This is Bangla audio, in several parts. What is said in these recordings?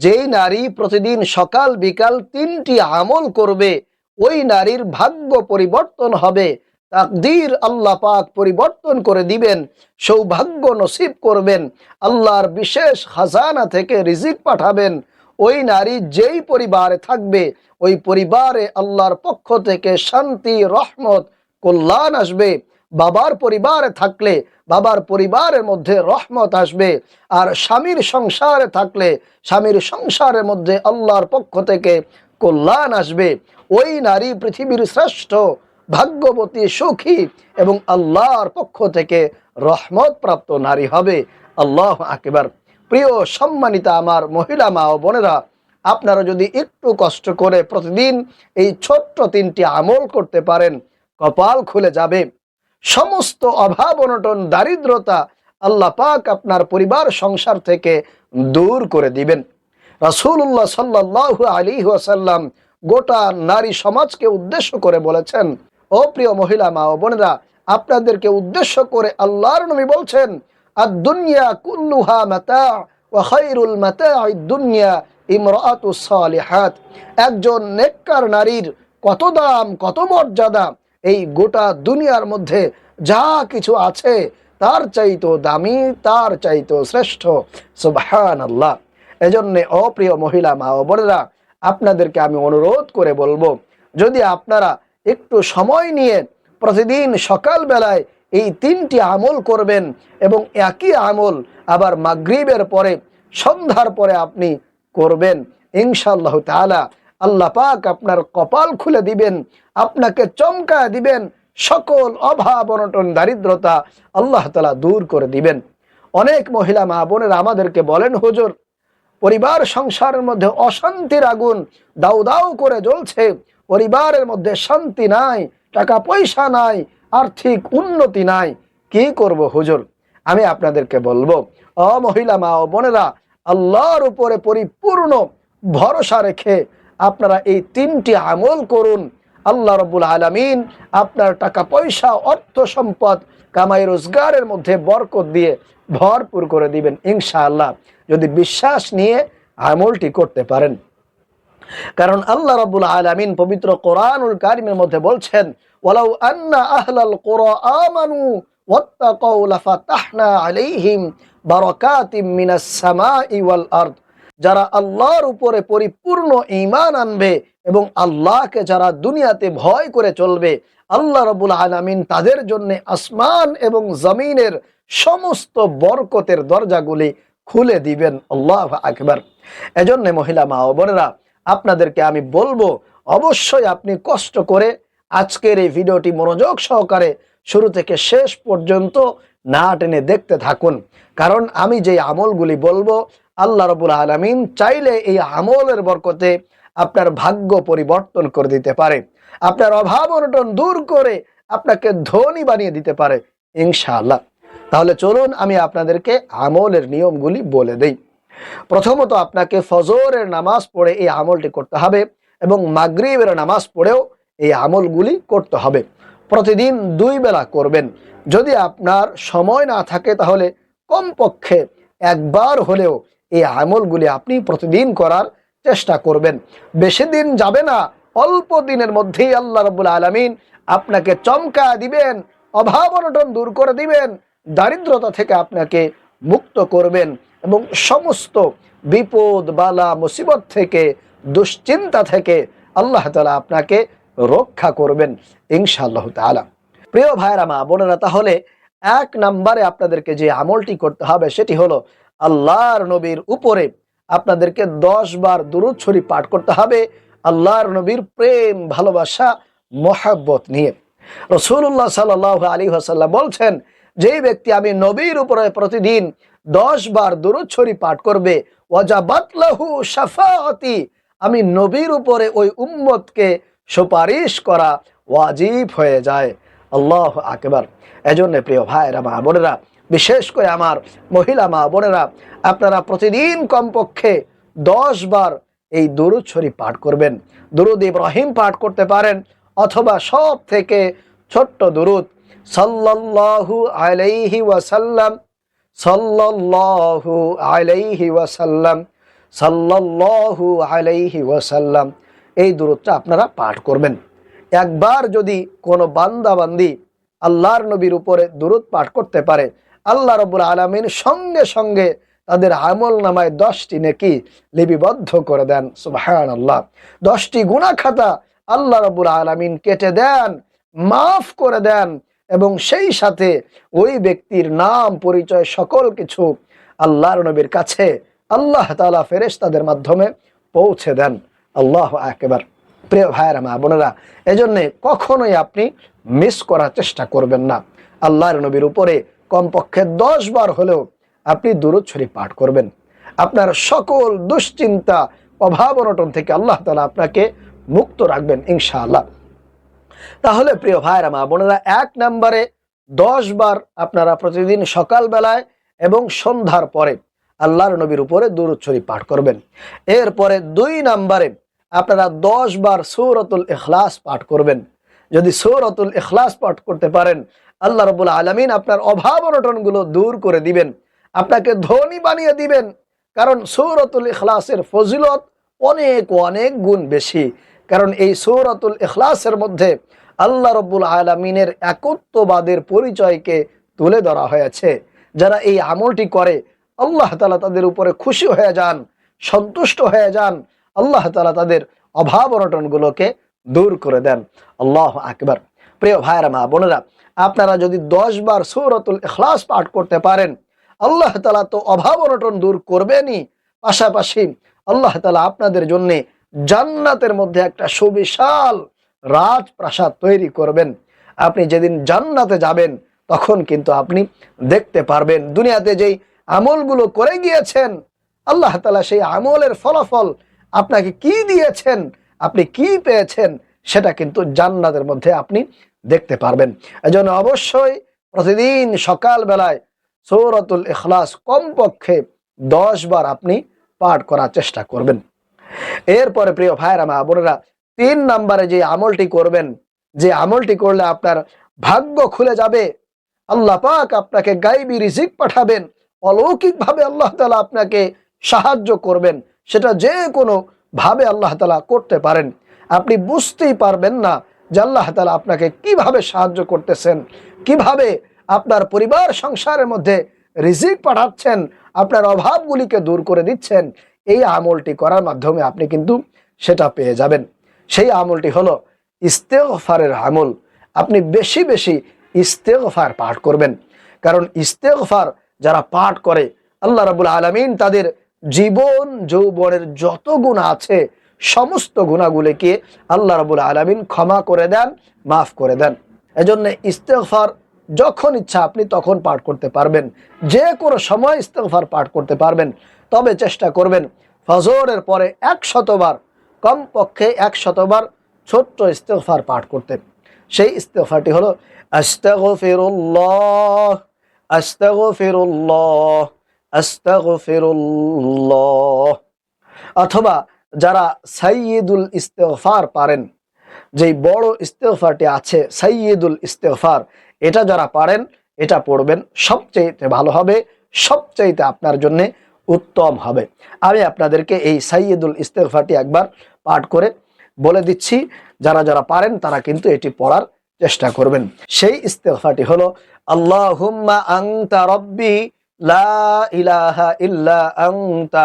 যেই নারী প্রতিদিন সকাল বিকাল তিনটি আমল করবে, ওই নারীর ভাগ্য পরিবর্তন হবে। তাকদীর আল্লাহ পাক পরিবর্তন করে দিবেন, সৌভাগ্য নসিব করবেন, আল্লাহর বিশেষ খাজানা থেকে রিজিক পাঠাবেন। ওই নারী যেই পরিবারে থাকবে, ওই পরিবারে আল্লাহর পক্ষ থেকে শান্তি, রহমত, কল্যাণ আসবে। বাবার পরিবারে থাকলে, বাবার পরিবারের মধ্যে রহমত আসবে। আর স্বামীর সংসারে থাকলে, স্বামীর সংসারের মধ্যে আল্লাহর পক্ষ থেকে কল্যাণ আসবে। ওই নারী পৃথিবীর শ্রেষ্ঠ, ভাগ্যবতী, সুখী এবং আল্লাহর পক্ষ থেকে রহমত প্রাপ্ত নারী হবে। আল্লাহ আকেবার। প্রিয় সম্মানিতা আমার মহিলা মা ও বোনেরা, আপনারা যদি একটু কষ্ট করে প্রতিদিন এই ছোট্ট তিনটি আমল করতে পারেন, কপাল খুলে যাবে। সমস্ত অভাব, অনটন, দারিদ্রতা আল্লাহ পাক আপনার পরিবার, সংসার থেকে দূর করে দিবেন। রাসূলুল্লাহ সাল্লাল্লাহু আলাইহি ওয়াসাল্লাম গোটা নারী সমাজকে উদ্দেশ্য করে বলেছেন, ও প্রিয় মহিলা, মা ও বোনেরা, আপনাদেরকে উদ্দেশ্য করে আল্লাহর নবী বলছেন আর দুনিয়া কুল্লুহা মাতা খায়রুল মাতাঈদ দুনিয়া সালিহাত। একজন নেককার নারীর কত দাম, কত মর্যাদা এই গোটা দুনিয়ার মধ্যে যা কিছু আছে, তার চাইতো দামি, তার চাইতো শ্রেষ্ঠ। সুবহান আল্লাহ এজন্যে অপ্রিয় মহিলা, মা ও বোনেরা, আপনাদেরকে আমি অনুরোধ করে বলব, যদি আপনারা একটু সময় নিয়ে প্রতিদিন সকালবেলায় এই তিনটি আমল করবেন এবং একই আমল আবার মাগরিবের পরে, সন্ধ্যার পরে আপনি করবেন, ইনশাআল্লাহ তাআলা আল্লাহ পাক আপনার কপাল খুলে দিবেন, আপনাকে চমকা দিবেন, সকল অভাব, অনটন, দারিদ্রতা আল্লাহ তালা দূর করে দিবেন। অনেক মহিলা মা বোনেরা আমাদেরকে বলেন, হুজুর, পরিবার সংসারের মধ্যে অশান্তির আগুন দাউ দাউ করে জ্বলছে, পরিবারের মধ্যে শান্তি নাই, টাকা পয়সা নাই, আর্থিক উন্নতি নাই। কি করব হুজুর? আমি আপনাদেরকে বলব, অ মহিলা মা ও বোনেরা, আল্লাহর উপরে পরিপূর্ণ ভরসা রেখে আপনারা এই তিনটি আমল করুন। আল্লাহ রবুল আলমিন আপনার টাকা, পয়সা, অর্থ সম্পদ, কামাই, রোজগারের মধ্যে বরকত দিয়ে ভরপুর করে দিবেন ইনশাআল্লাহ, যদি বিশ্বাস নিয়ে আমলটি করতে পারেন। কারণ আল্লাহ রাব্বুল আলামিন পবিত্র কোরআনুল কারিমের মধ্যে বলছেন, ওয়ালাউ আন্না আহলাল কুরা আমানু ওয়াত্তাকাউ লাফাতাহনা আলাইহিম বারাকাতিম মিনাস সামাই ওয়াল আরদ। যারা আল্লাহর উপরে পরিপূর্ণ ঈমান আনবে এবং আল্লাহকে যারা দুনিয়াতে ভয় করে চলবে, আল্লাহ রাব্বুল আলামিন তাদের জন্য আসমান এবং জমিনের সমস্ত বরকতের দরজাগুলি খুলে দিবেন। আল্লাহ আকবার। এজন্য মহিলা মা বোনেরা, আপনাদেরকে আমি বলব, অবশ্যই আপনি কষ্ট করে আজকের এই ভিডিওটি মনোযোগ সহকারে শুরু থেকে শেষ পর্যন্ত না টেনে দেখতে থাকুন। কারণ আমি যে আমলগুলি বলব আল্লাহ রবুল আলমিন চাইলে এই আমলের বরকতে আপনার ভাগ্য পরিবর্তন করে দিতে পারে। আপনার অভাব অনটন দূর করে আপনাকে ধনী বানিয়ে দিতে পারে, ইনশাআল্লাহ। তাহলে চলুন আমি আপনাদেরকে আমলের নিয়মগুলি বলে দেই। প্রথমত আপনাকে ফজরের নামাজ পড়ে এই আমলটি করতে হবে এবং মাগরিবের নামাজ পড়েও এই আমলগুলি করতে হবে। প্রতিদিন দুই বেলা করবেন। যদি আপনার সময় না থাকে তাহলে কমপক্ষে একবার হলেও এই আমলগুলি আপনি প্রতিদিন করার চেষ্টা করবেন। বেশি দিন যাবে না, অল্প দিনের মধ্যেই আল্লাহ রবুল আলমিন আপনাকে চমকা দিবেন, অভাব অনটন দূর করে দিবেন, দারিদ্রতা থেকে আপনাকে মুক্ত করবেন এবং সমস্ত বিপদ, বালা, মুসিবত থেকে, দুশ্চিন্তা থেকে আল্লাহ তালা আপনাকে রক্ষা করবেন ইনশাআল্লাহ তালা প্রিয় ভাইরা মা বোনেরা, তাহলে এক নম্বরে আপনাদেরকে যে আমলটি করতে হবে সেটি হলো আল্লাহর নবীর উপরে আপনাদেরকে দশ বার দুরুদ শরীফ পাঠ করতে হবে। আল্লাহর নবীর প্রেম, ভালোবাসা, মহাব্বত নিয়ে। রসুল্লাহ সাল আলী হাসাল্লাম বলছেন, যেই ব্যক্তি আমি নবীর উপরে প্রতিদিন দশ বার দুরুদ শরীফ পাঠ করবে ওয়াজাবাতলাহু শাফাআতি, আমি নবীর উপরে ওই উম্মতকে সুপারিশ করা ওয়াজিব হয়ে যায়। আল্লাহ আকবার। এজন্য প্রিয় ভাইরা মা বোনেরা বিশেষ করে আমার মহিলা মা বোনেরা, আপনারা প্রতিদিন কমপক্ষে দশ বার এই দুরুদ শরীফ পাঠ করবেন। দুরুদ ইব্রাহিম পাঠ করতে পারেন অথবা সব থেকে ছোট্ট দুরুদ, সাল্লাল্লাহু আলাইহি ওয়াসাল্লাম, সাল্লাল্লাহু আলাইহি ওয়াসাল্লাম, সাল্লাল্লাহু আলাইহি ওয়াসাল্লাম, এই দূরত্বটা আপনারা পাঠ করবেন। একবার যদি কোনো বান্দাবান্দি আল্লাহর নবীর উপরে দূরত পাঠ করতে পারে আল্লাহ রবুল আলমিন সঙ্গে সঙ্গে তাদের আমল নামায় দশটি নেকি লিপিবদ্ধ করে দেন সুবাহান আল্লাহ দশটি গুণা খাতা আল্লাহ রবুল আলমিন কেটে দেন, মাফ করে দেন এবং সেই সাথে ওই ব্যক্তির নাম, পরিচয়, সকল কিছু আল্লাহর নবীর কাছে আল্লাহ তালা ফেরেশ তাদের মাধ্যমে পৌঁছে দেন। আল্লাহ একেবার প্রিয় ভাইয়েরা, মা বোনেরা, এজন্যে কখনোই আপনি মিস করার চেষ্টা করবেন না। আল্লাহর নবীর উপরে কমপক্ষে দশ বার হলেও আপনি দূরত শরীফ পাঠ করবেন। আপনার সকল দুশ্চিন্তা, অভাব অনটন থেকে আল্লাহ তালা আপনাকে মুক্ত রাখবেন ইনশাআল্লাহ। তাহলে প্রিয় ভাইরা মা বোনেরা, এক নম্বরে দশ বার আপনারা প্রতিদিন সকালবেলায় এবং সন্ধ্যার পরে আল্লাহর নবীর উপরে দূরত শরীফ পাঠ করবেন। এরপরে দুই নম্বরে আপনারা দশ বার সৌরতুল ইখলাস পাঠ করবেন। যদি সৌরতুল এখলাস পাঠ করতে পারেন আল্লাহ রবুল আলমিন আপনার অভাব অনটনগুলো দূর করে দিবেন। আপনাকে ধনী বানিয়ে দিবেন। কারণ সৌরতুল ইখলাসের ফজিলত অনেক অনেক গুণ বেশি। কারণ এই সৌরতুল ইখলাসের মধ্যে আল্লাহ রব্বুল আলমিনের একত্ববাদের পরিচয়কে তুলে ধরা হয়েছে। যারা এই আমলটি করে, আল্লাহ তালা তাদের উপরে খুশি হয়ে যান, সন্তুষ্ট হয়ে যান, আল্লাহ তালা তাদের অভাব অনটনগুলোকে দূর করে দেন। আল্লাহ আকবর। প্রিয় ভাইরা মা বোনেরা আপনারা যদি দশ বার সৌরতুল ইখলাস পাঠ করতে পারেন, আল্লাহ তালা তো অভাব অনটন দূর করবেনই। পাশাপাশি আল্লাহ তালা আপনাদের জন্য জান্নাতের মধ্যে একটা সুবিশাল রাজপ্রাসাদ তৈরি করবেন। আপনি যেদিন জান্নাতে যাবেন, তখন কিন্তু আপনি দেখতে পারবেন। দুনিয়াতে যেই আমলগুলো করে গিয়েছেন, আল্লাহ তালা সেই আমলের ফলাফল আপনাকে কি দিয়েছেন, আপনি কি পেয়েছেন, সেটা কিন্তু জান্নাতের মধ্যে আপনি দেখতে পারবেন। এজন্য অবশ্যই প্রতিদিন সকাল বেলায় সৌরতুল ইখলাস কমপক্ষে দশ বার আপনি পাঠ করার চেষ্টা করবেন। এরপরে প্রিয় ভাইরা মা বোনেরা, তিন নম্বরে যে আমলটি করবেন, যে আমলটি করলে আপনার ভাগ্য খুলে যাবে। আল্লাহ পাক আপনাকে গাইবি রিজিক পাঠাবেন, অলৌকিকভাবে আল্লাহ তালা আপনাকে সাহায্য করবেন। সেটা যে কোনো ভাবে আল্লাহ তালা করতে পারেন। আপনি বুঝতেই পারবেন না যে আল্লাহ তালা আপনাকে কীভাবে সাহায্য করতেছেন, কীভাবে আপনার পরিবার, সংসারের মধ্যে রিজিক পাঠাচ্ছেন, আপনার অভাবগুলিকে দূর করে দিচ্ছেন, এই আমলটি করার মাধ্যমে আপনি কিন্তু সেটা পেয়ে যাবেন। সেই আমলটি হলো ইস্তেগফারের আমল। আপনি বেশি বেশি ইস্তেগফার পাঠ করবেন। কারণ ইস্তেগফার যারা পাঠ করে, আল্লাহ রাবুল আলমিন তাদের জীবন, যৌবনের যত গুণ আছে সমস্ত গুণাগুলিকে আল্লাহ রাবুল আলমিন ক্ষমা করে দেন, মাফ করে দেন। এজন্য ইস্তেগফার যখন ইচ্ছা আপনি তখন পাঠ করতে পারবেন। যে কোনো সময় ইস্তেগফার পাঠ করতে পারবেন। তবে চেষ্টা করবেন, ফজরের পরে এক শতবার কমপক্ষে এক শতবার ছোট্ট ইস্তেগফার পাঠ করতে। সেই ইস্তেগফারটি হলো অথবা যারা সাইয়েদুল ইস্তেফার পারেন, যেই বড় ইস্তেগফারটি আছে সাইয়েদুল ইস্তেফার এটা যারা পারেন, এটা পড়বেন। সবচেয়ে ভালো হবে, সবচাইতে আপনার জন্য উত্তম হবে। আমি আপনাদেরকে এই সাইয়েদুল ইস্তেগফারটি একবার পাঠ করে বলে দিচ্ছি, যারা যারা পারেন, তারা কিন্তু এটি পড়ার চেষ্টা করবেন। সেই ইস্তেফাটি হলো, আল্লাহুম্মা আংতা রব্বি লা ইলাহা ইল্লা আংতা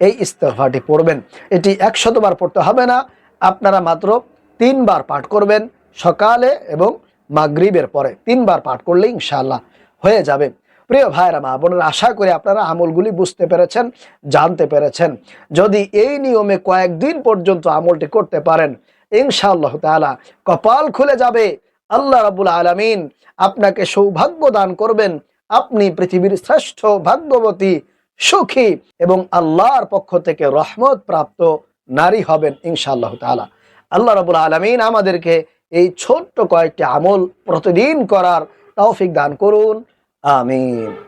এই ইস্তফাটি পড়বেন। এটি একশতবার পড়তে হবে না। আপনারা মাত্র তিনবার পাঠ করবেন সকালে এবং মাগরিবের পরে। তিনবার পাঠ করলে ইনশাল্লাহ হয়ে যাবে। প্রিয় ভাইরা মা বোনের, আশা করি আপনারা আমলগুলি বুঝতে পেরেছেন, জানতে পেরেছেন। যদি এই নিয়মে কয়েকদিন পর্যন্ত আমলটি করতে পারেন, ইনশাআল্লাহ তাআলা কপাল খুলে যাবে। আল্লাহ রাবুল আলমিন আপনাকে সৌভাগ্য দান করবেন। আপনি পৃথিবীর শ্রেষ্ঠ ভাগ্যবতী সুখী এবং আল্লাহর পক্ষ থেকে রহমত প্রাপ্ত নারী হবেন ইনশাআল্লাহ তালা আল্লাহ রবুল আলমিন আমাদেরকে এই ছোট্ট কয়েকটি আমল প্রতিদিন করার তৌফিক দান করুন। আমিন।